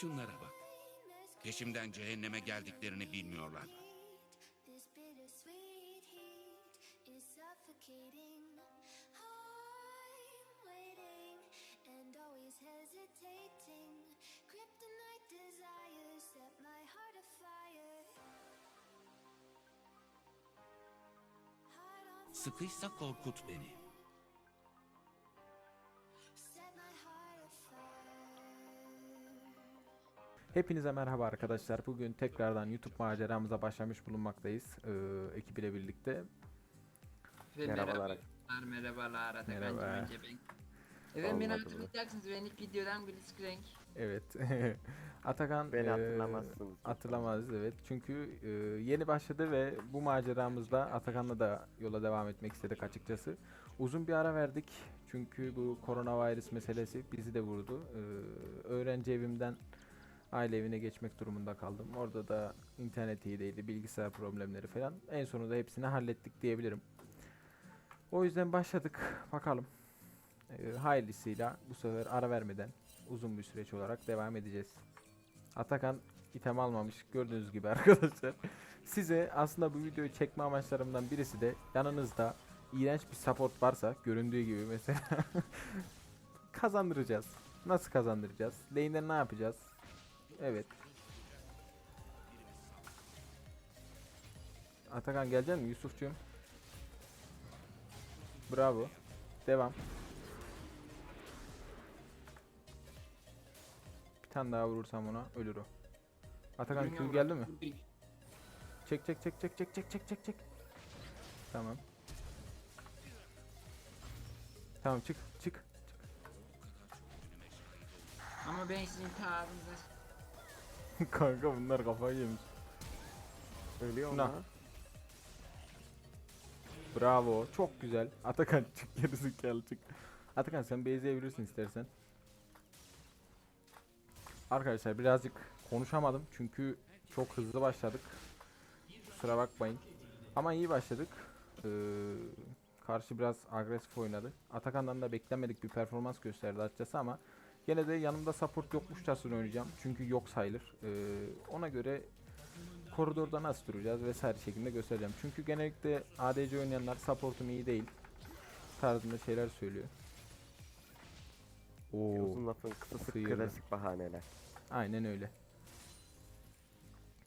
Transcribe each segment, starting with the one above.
Şunlara bak. Peşimden cehenneme geldiklerini bilmiyorlar. This bittersweet heat Hepinize merhaba arkadaşlar. Bugün tekrardan YouTube maceramıza başlamış bulunmaktayız. Ee, ekip ile birlikte. Ve Merhabalar. Merhabalar. Atakan'cım Merhaba. Evet beni Olmadı hatırlayacaksınız. Ben ilk videodan Blitzcrank. Evet. Atakan Beni e, hatırlamazsınız. Hatırlamaz evet. Çünkü e, yeni başladı ve bu maceramızda Atakan'la da yola devam etmek istedik açıkçası. Uzun bir ara verdik. Çünkü bu koronavirüs meselesi bizi de vurdu. Ee, öğrenci evimden aile evine geçmek durumunda kaldım. Orada da internet iyi değildi, bilgisayar problemleri falan. En sonunda hepsini hallettik diyebilirim. O yüzden başladık. Bakalım. Ee, hayırlısıyla bu sefer ara vermeden uzun bir süreç olarak devam edeceğiz. Atakan item almamış gördüğünüz gibi arkadaşlar. Size aslında bu videoyu çekme amaçlarımdan birisi de yanınızda iğrenç bir support varsa göründüğü gibi mesela kazandıracağız. Nasıl kazandıracağız? Lane'de ne yapacağız? Evet. Atakan gelecek mi Yusufcuğum? Bravo. Devam. Bir tane daha vurursam ona ölür o. Atakan Q geldi mi? Çek çek çek çek çek çek çek çek çek. Tamam. Tamam çık çık. Ama ben sizin tarzınıza Kanka bunlar kafayı yemiş. Ölüyor mu? Bravo. Çok güzel. Atakan çık gerizekalı çık. Atakan sen base'leyebilirsin istersen. Arkadaşlar birazcık konuşamadım çünkü çok hızlı başladık. Kusura bakmayın. Ama iyi başladık. Ee, karşı biraz agresif oynadı. Atakan'dan da beklenmedik bir performans gösterdi açıkçası ama gene de yanımda support yokmuşçasına oynayacağım. Çünkü yok sayılır. Ee, ona göre koridorda nasıl duracağız vesaire şeklinde göstereceğim. Çünkü genellikle ADC oynayanlar supportum iyi değil tarzında şeyler söylüyor. Oo, Uzun lafın kısası Sıyırdı. klasik bahaneler. aynen öyle.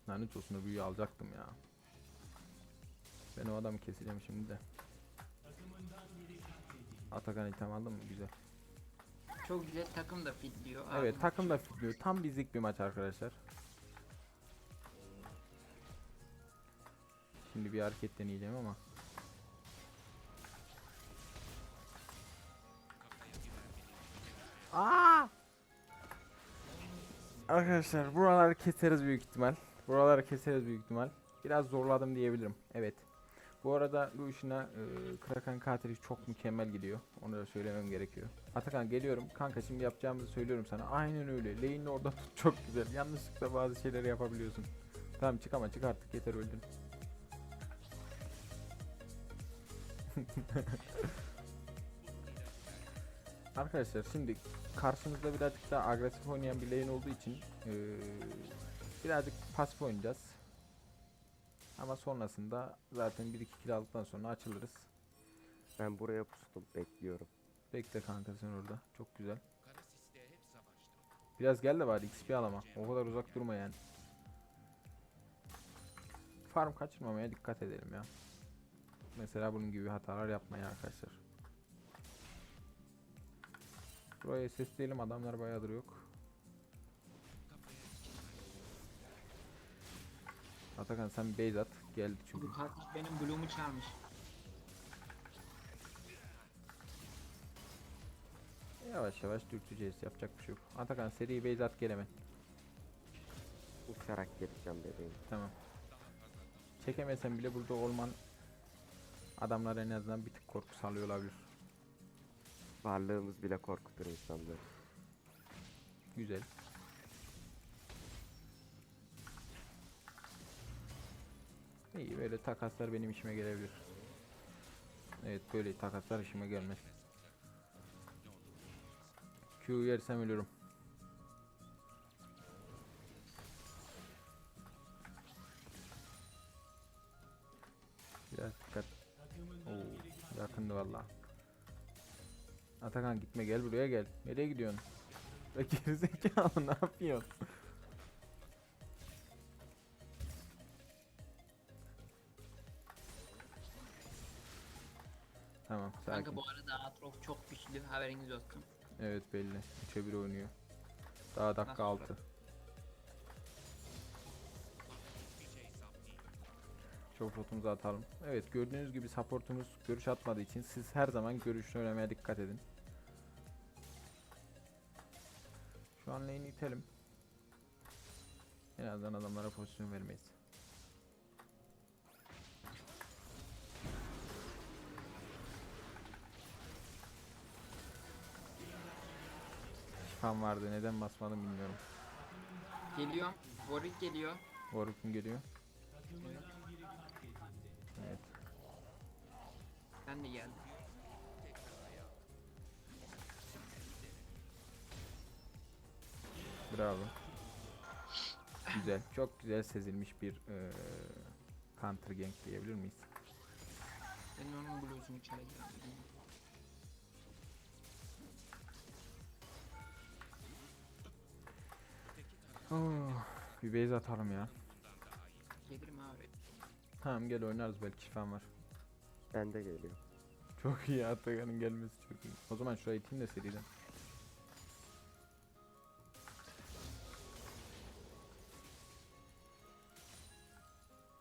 Lanet olsun o büyüyü alacaktım ya. Ben o adamı keseceğim şimdi de. Atakan item aldın mı? Güzel. Çok güzel takım da fitliyor. Abi, takım da fitliyor. Tam bizlik bir maç arkadaşlar. Şimdi bir hareket deneyeceğim ama. Aa! Arkadaşlar buraları keseriz büyük ihtimal. Buraları keseriz büyük ihtimal. Biraz zorladım diyebilirim. Evet. Bu arada Lucian'a e, Kraken katili çok mükemmel gidiyor. Onu da söylemem gerekiyor. Atakan geliyorum. Kanka şimdi yapacağımızı söylüyorum sana. Aynen öyle. Lane'ini orada tut çok güzel. Yanlışlıkla bazı şeyleri yapabiliyorsun. Tamam çık ama çık artık yeter öldün. Arkadaşlar şimdi karşımızda birazcık daha agresif oynayan bir lane olduğu için eee, birazcık pasif oynayacağız. Ama sonrasında zaten 1-2 kill aldıktan sonra açılırız. Ben buraya pustum bekliyorum. Bekle kanka sen orada. Çok güzel. Biraz gel de bari XP al ama. O kadar uzak durma yani. Farm kaçırmamaya dikkat edelim ya. Mesela bunun gibi hatalar yapmayın arkadaşlar. Buraya sesleyelim adamlar bayağıdır yok. Atakan sen base at. Geldi çünkü. Bu katil benim Bloom'u çalmış. Yavaş yavaş dürteceğiz. Yapacak bir şey yok. Atakan seri base at gel hemen. Uçarak geleceğim bebeğim. Tamam. Çekemesen bile burada olman adamlar en azından bir tık korku salıyor olabilir. Varlığımız bile korkutur insanları. Güzel. İyi böyle takaslar benim işime gelebilir. Evet böyle takaslar işime gelmez. Q yersem ölürüm. Biraz dikkat. Oo, yakındı valla. Atakan gitme gel buraya gel. Nereye gidiyorsun? Gerizekalı ne yapıyorsun? Bu arada Aatrox çok güçlü haberiniz olsun. Evet belli. 3'e 1 oynuyor. Daha dakika Nasıl 6. bırak? Çok shotumuzu atalım. Evet gördüğünüz gibi supportumuz görüş atmadığı için siz her zaman görüşünü oynamaya dikkat edin. Şu an lane'i itelim. En azından adamlara pozisyon vermeyiz. Şifam vardı neden basmadım bilmiyorum. Geliyorum. Warwick geliyor. Warwick mi geliyor? Evet. Ben de geldim. Bravo. Güzel. Çok güzel sezilmiş bir eee counter gank diyebilir miyiz? Ben onun bluesunu çalacağım. Oh, bir base atalım ya. Gelirim abi. Tamam gel oynarız belki şifam var. Ben de geliyor. Çok iyi Atakan'ın gelmesi çok iyi. O zaman şurayı iteyim de seriden.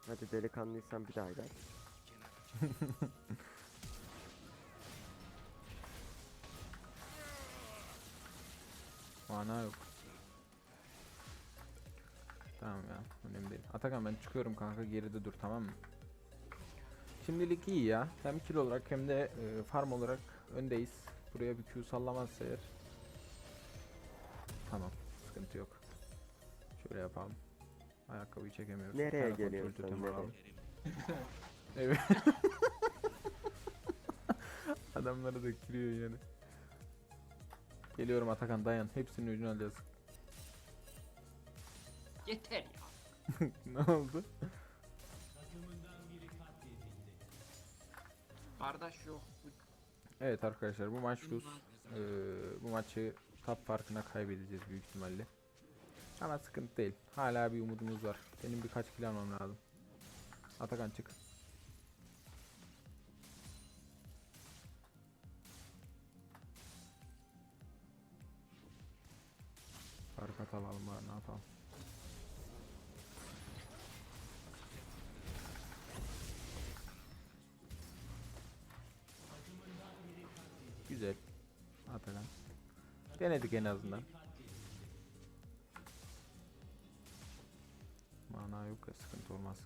Hadi delikanlıysan bir daha gel. Mana yok. Tamam ya önemli değil. Atakan ben çıkıyorum kanka geride dur tamam mı? Şimdilik iyi ya. Hem kill olarak hem de e, farm olarak öndeyiz. Buraya bir Q sallamazsa eğer. Tamam sıkıntı yok. Şöyle yapalım. Ayakkabıyı çekemiyoruz. Nereye kontrol geliyorsun nereye? evet. Adamları da kiriyor yani. Geliyorum Atakan dayan. Hepsinin ucunu alacağız. Yeter ya. ne oldu? Kardeş yok. Evet arkadaşlar bu maç Rus. Ee, bu maçı top farkına kaybedeceğiz büyük ihtimalle. Ama sıkıntı değil. Hala bir umudumuz var. Benim birkaç kill almam lazım. Atakan çık. Fark atalım ne yapalım. Güzel. Atakan. Denedik en azından. Mana yok ya sıkıntı olmaz.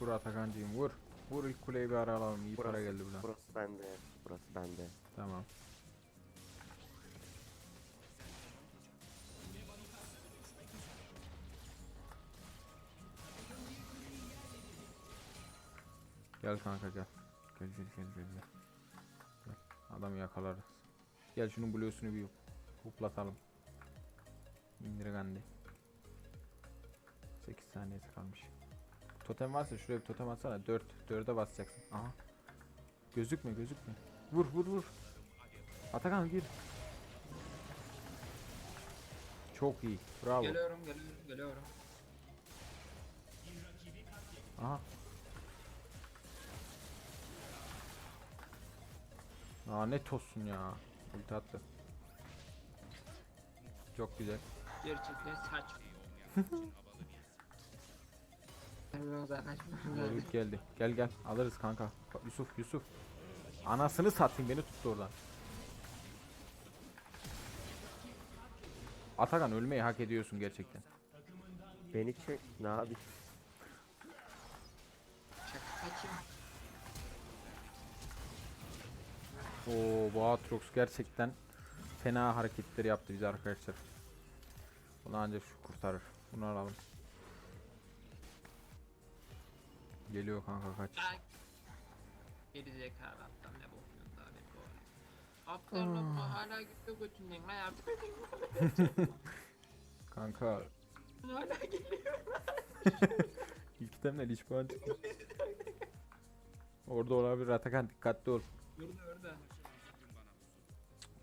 Vur Atakan'cığım vur. Vur ilk kuleyi bir ara alalım. İyi para geldi buna. Burası bende. Burası bende. Tamam. Gel kanka gel. Gel gel gel gel. Gel, adamı yakalarız. Gel şunun bluesunu bir hoplatalım. İndir Gandhi. 8 saniyesi kalmış. Totem varsa şuraya bir totem atsana. 4. 4'e basacaksın. Aha. Gözükme gözükme. Vur vur vur. Atakan gir. Çok iyi. Bravo. Geliyorum geliyorum geliyorum. Aha. Lanet olsun ya. Ulti attı. Çok güzel. Gerçekten saç. Ben uzaklaşmam lazım. Warwick geldi. Gel gel. Alırız kanka. Yusuf Yusuf. Anasını satayım beni tuttu oradan. Atakan ölmeyi hak ediyorsun gerçekten. Beni çek. Ne abi? Oo bu Aatrox gerçekten fena hareketler yaptı bize arkadaşlar. Bunu ancak şu kurtarır. Bunu alalım. Geliyor kanka kaç. Ay. Geri zekalı aptal ne bakıyorsun daha benim bu arada. Aptal lokma hala gidiyor götünden yardım edin. Kanka Hala geliyor. ilk itemle liş puan çıktı. Orada olabilir Atakan dikkatli ol. Burada orada.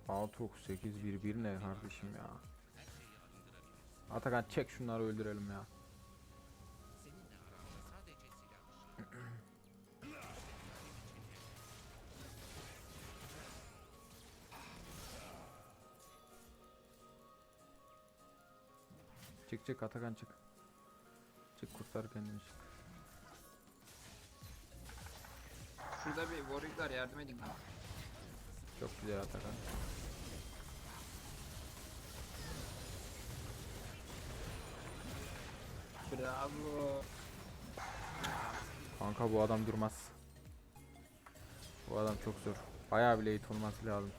6 8 1 1 ne kardeşim ya. Atakan çek şunları öldürelim ya. Çık çık Atakan çık. Çık kurtar kendini çık. Şurada bir warrior yardım edin lan. Çok güzel Atakan. Bravo. Kanka bu adam durmaz. Bu adam çok zor. Bayağı bile eğit olması lazım.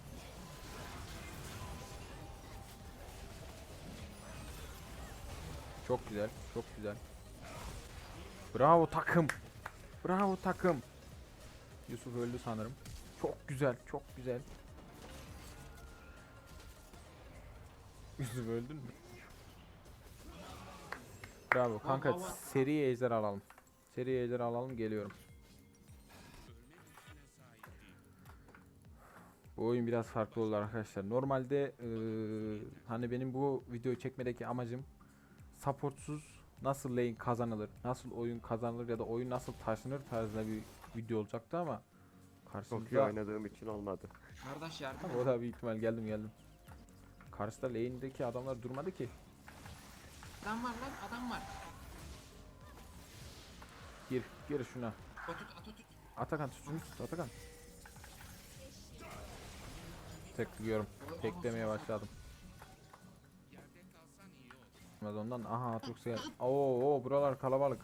Çok güzel, çok güzel. Bravo takım. Bravo takım. Yusuf öldü sanırım. Çok güzel, çok güzel. Yusuf öldün mü? Bravo kanka seri ejder alalım. Seri ejder alalım geliyorum. Bu oyun biraz farklı oldu arkadaşlar. Normalde eee, hani benim bu videoyu çekmedeki amacım supportsuz nasıl lane kazanılır, nasıl oyun kazanılır ya da oyun nasıl taşınır tarzında bir video olacaktı ama Çok iyi karşımızda oynadığım için olmadı. Kardeş yardım o da bir ihtimal geldim geldim. Karşıda lane'deki adamlar durmadı ki. Adam var lan adam var. Gir, gir şuna. Atut atut. Atakan tut şunu tut Atakan. Tekliyorum. Teklemeye başladım. Ondan aha Atrox gel. Oo, oo buralar kalabalık.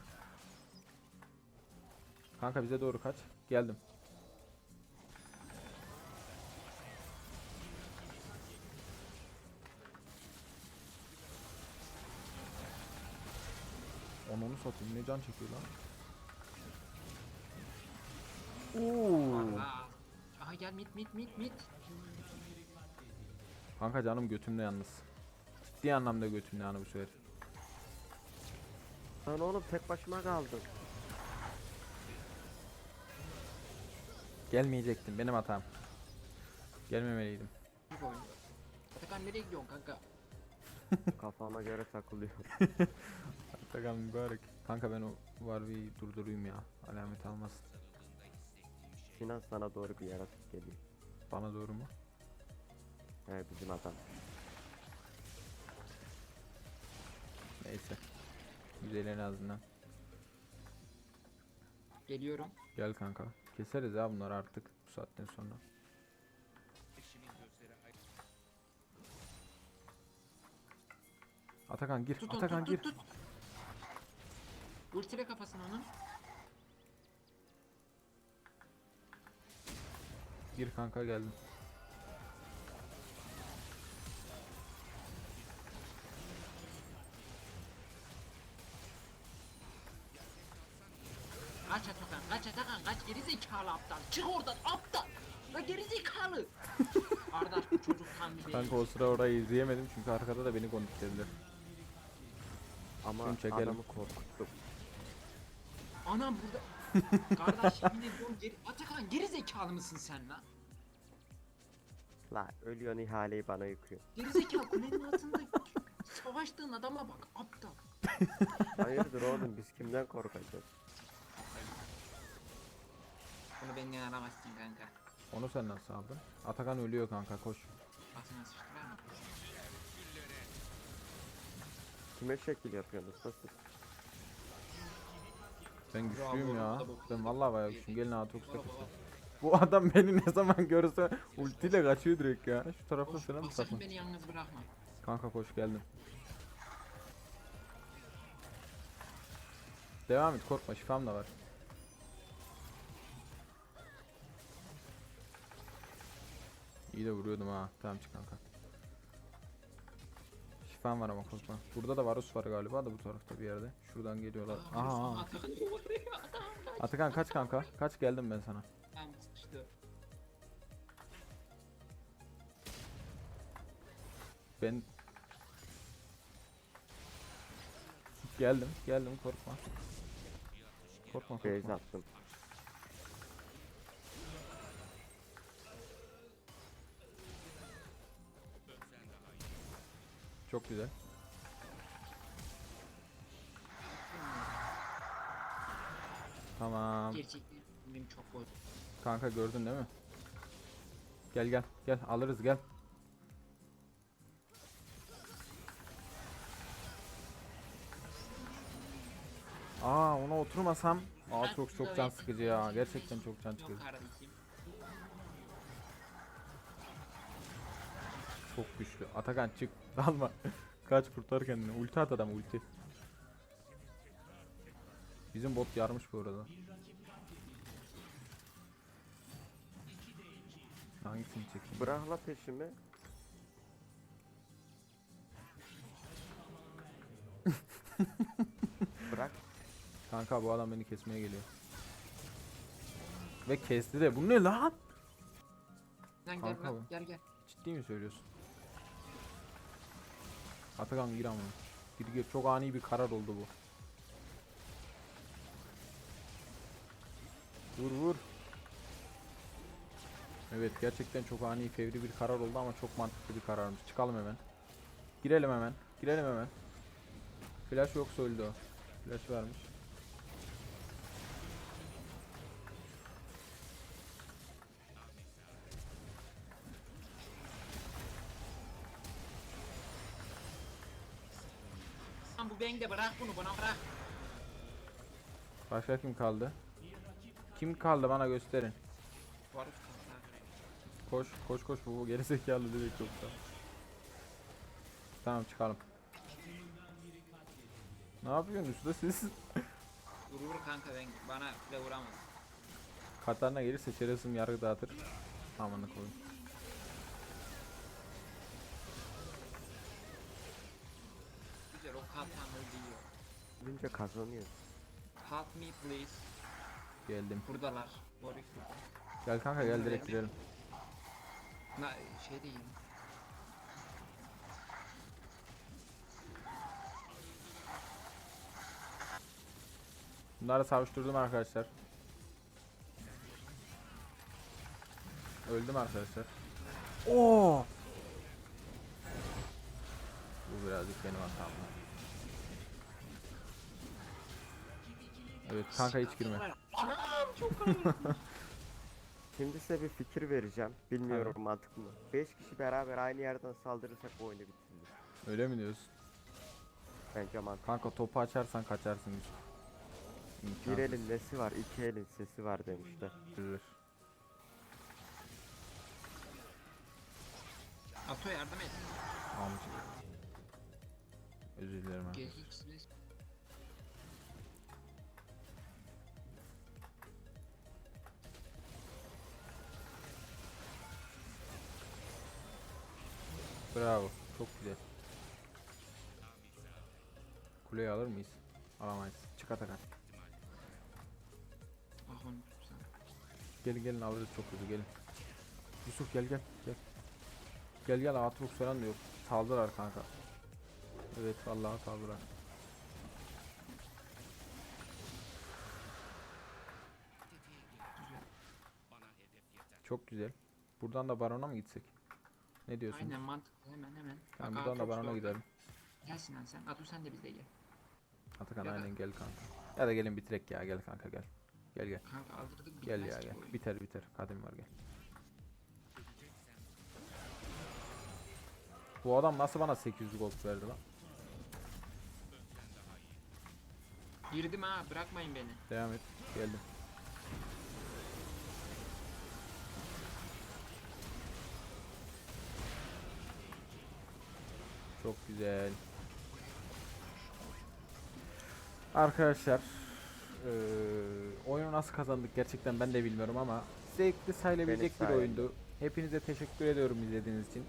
Kanka bize doğru kaç. Geldim. Onu satayım ne can çekiyor lan. Oo. Aha gel mit mit mit mit. Kanka canım götümde yalnız. Ciddi anlamda götümde yani bu sefer. Lan oğlum tek başıma kaldım. Gelmeyecektim benim hatam. Gelmemeliydim. Atakan nereye gidiyorsun kanka? Kafama göre takılıyorum. Atakan mübarek. Kanka ben o Warwick'i durdurayım ya. Alamet almasın. Sinan sana doğru bir yaratık geliyor. Bana doğru mu? He bizim adam. Neyse. Güzel en azından. Geliyorum. Gel kanka. Keseriz ya bunları artık bu saatten sonra. Atakan gir. Tut onu Atakan tut gir. tut tut. Ultile kafasını onun. Gir kanka geldim. Kaç Atakan kaç Atakan kaç geri zekalı aptal. Çık oradan aptal. La geri zekalı. Kardeş bu çocuk tam bir Kanka o sıra orayı izleyemedim çünkü arkada da beni konuşturdular. Ama Şunu çekelim. adamı korkuttum. Anam burada. Kardeş yemin ediyorum geri... Atakan geri zekalı mısın sen lan? La ölüyorsun ihaleyi bana yıkıyor. Geri zekalı kulenin altında savaştığın adama bak aptal. Hayırdır oğlum biz kimden korkacağız? Benden aramazsın kanka. Onu sen nasıl aldın? Atakan ölüyor kanka koş. Basına sıçtılar mı? Kime şekil yapıyorsunuz? Nasıl? Ben güçlüyüm ya. Ben vallahi bayağı güçlüyüm. Gelin Atox Bravo, takılsın. Bu adam beni ne zaman görse ultiyle kaçıyor direkt ya. Şu tarafa Koş, falan mı sakın beni yalnız bırakma. Kanka koş geldim. Devam et korkma şifam da var. İyi de vuruyordum ha. Tamam çık kanka. Şifam var ama korkma. Burada da Varus var galiba da bu tarafta bir yerde. Şuradan geliyorlar. Aha. Atakan aha. Atakan kaç kanka? Kaç geldim ben sana. Tamam. Ben geldim, geldim korkma. Korkma, korkma. attım. Çok güzel. Tamam. Gerçekten benim çok boy. Kanka gördün değil mi? Gel gel gel alırız gel. Aa ona oturmasam Aa çok çok can sıkıcı ya. Gerçekten çok can sıkıcı. Çok güçlü. Atakan çık. Dalma. Kaç kurtar kendini. Ulti at adam ulti. Bizim bot yarmış bu arada. Hangisini çekeyim? Bırakla peşimi. Bırak. Kanka bu adam beni kesmeye geliyor. Ve kesti de. Bu ne lan? Lan gel Kanka lan bu. gel gel. Ciddi mi söylüyorsun? Atakan gir ama. Gir. Çok ani bir karar oldu bu. Vur vur. Evet gerçekten çok ani fevri bir karar oldu ama çok mantıklı bir kararmış. Çıkalım hemen. Girelim hemen. Girelim hemen. Flash yoksa öldü o. Flash varmış. Lan bu beng de bırak bunu bana bırak. Başka kim kaldı? Kim kaldı bana gösterin. Varus. Koş koş koş bu geri zekalı direkt yoksa. Tamam çıkalım. Ne yapıyorsunuz usta siz? Vur vur kanka ben bana bile vuramaz. Katarına gelirse çeresim yargı dağıtır. Amanı koyayım. Güzel o kalkan öldürüyor. Önce kazanıyor. Help me please. Geldim. Buradalar. Warwick burada. Gel kanka gel direkt girelim. Na şey değil. Bunları savuşturdum arkadaşlar. Öldüm arkadaşlar. Oo! Bu birazcık benim hatam. Evet kanka hiç girme. Şimdi size bir fikir vereceğim. Bilmiyorum mantıklı mı? 5 kişi beraber aynı yerden saldırırsak bu oyunu bitiririz. Öyle mi diyorsun? Bence mantıklı. Kanka topu açarsan kaçarsın biz. Bir İmkansız. elin nesi var, iki elin sesi var demişler. Bilir. Ato yardım et. Amca. Özür dilerim. Gel Bravo. Çok güzel. Kuleyi alır mıyız? Alamayız. Çık Atakan. Gelin gelin alırız çok hızlı gelin. Yusuf gel gel gel. Gel gel Aatrox falan da yok. Saldırar kanka. Evet vallahi saldırar. Çok güzel. Buradan da barona mı gitsek? Ne diyorsun? Aynen mantıklı hemen hemen. Tamam Bak, buradan da barona gidelim. Gel Sinan sen. Atu sen de bizle gel. Atakan Ya da- aynen gel kanka. Ya da gelin bitirek ya gel kanka gel. Gel gel. Kanka aldırdık Gel bitmez ya ki gel. bu oyun. Biter biter. Kadim var gel. Bu adam nasıl bana 800 gold verdi lan? Girdim ha bırakmayın beni. Devam et. Geldim. Çok güzel. Arkadaşlar eee oyunu nasıl kazandık gerçekten ben de bilmiyorum ama zevkli sayılabilecek bir oyundu. Hepinize teşekkür ediyorum izlediğiniz için.